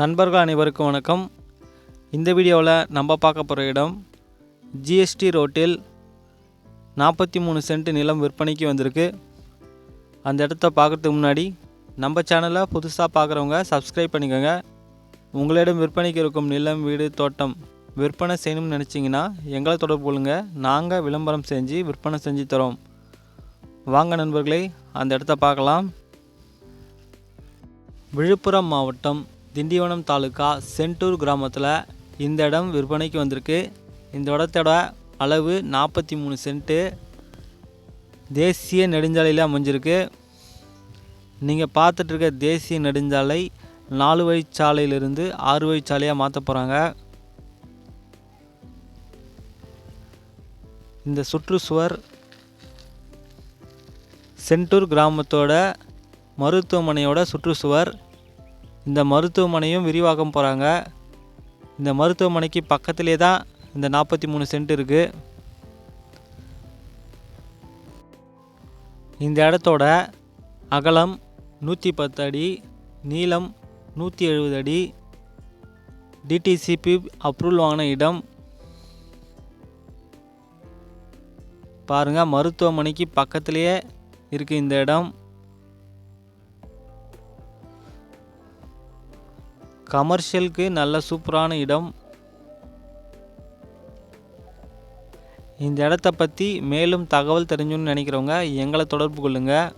நண்பர்கள் அனைவருக்கும் வணக்கம். இந்த வீடியோவில் நம்ம பார்க்க போகிற இடம் ஜிஎஸ்டி ரோட்டில் நாற்பத்தி மூணு சென்ட் நிலம் விற்பனைக்கு வந்திருக்கு. அந்த இடத்த பார்க்குறதுக்கு முன்னாடி நம்ம சேனலை புதுசாக பார்க்குறவங்க சப்ஸ்கிரைப் பண்ணிக்கோங்க. உங்களிடம் விற்பனைக்கு இருக்கும் நிலம் வீடு தோட்டம் விற்பனை செய்யணும்னு நினச்சிங்கன்னா எங்களை தொடர்பு கொள்ளுங்கள் நாங்கள் விளம்பரம் செஞ்சு விற்பனை செஞ்சு தரோம். வாங்க நண்பர்களே அந்த இடத்த பார்க்கலாம். விழுப்புரம் மாவட்டம் திண்டிவனம் தாலுக்கா சென்டூர் கிராமத்தில் இந்த இடம் விற்பனைக்கு வந்திருக்கு. இந்த இடத்தோட அளவு நாற்பத்தி மூணு சென்ட்டு. தேசிய நெடுஞ்சாலையில் அமைஞ்சிருக்கு. நீங்கள் பார்த்துட்ருக்க தேசிய நெடுஞ்சாலை நாலு வழிச்சாலையிலிருந்து ஆறு வழிச்சாலையாக மாற்ற போகிறாங்க இந்த சுற்றுச்சுவர் சென்டூர் கிராமத்தோட மருத்துவமனையோட சுற்றுச்சுவர் இந்த மருத்துவமனையும் விரிவாக்கம் போகிறாங்க இந்த மருத்துவமனைக்கு பக்கத்திலே தான் இந்த நாற்பத்தி மூணு சென்ட் இருக்குது இந்த இடத்தோட அகலம் நூற்றி பத்து அடி நீளம் நூற்றி எழுபது அடி டிடிசிபி அப்ரூவல் வாங்கின இடம். பாருங்கள் மருத்துவமனைக்கு பக்கத்திலேயே இருக்குது இந்த இடம். கமர்ஷியலுக்கு நல்ல சூப்பரான இடம். இந்த இடத்த பற்றி மேலும் தகவல் தெரிஞ்சுன்னு நினைக்கிறவங்க எங்களை தொடர்பு கொள்ளுங்கள்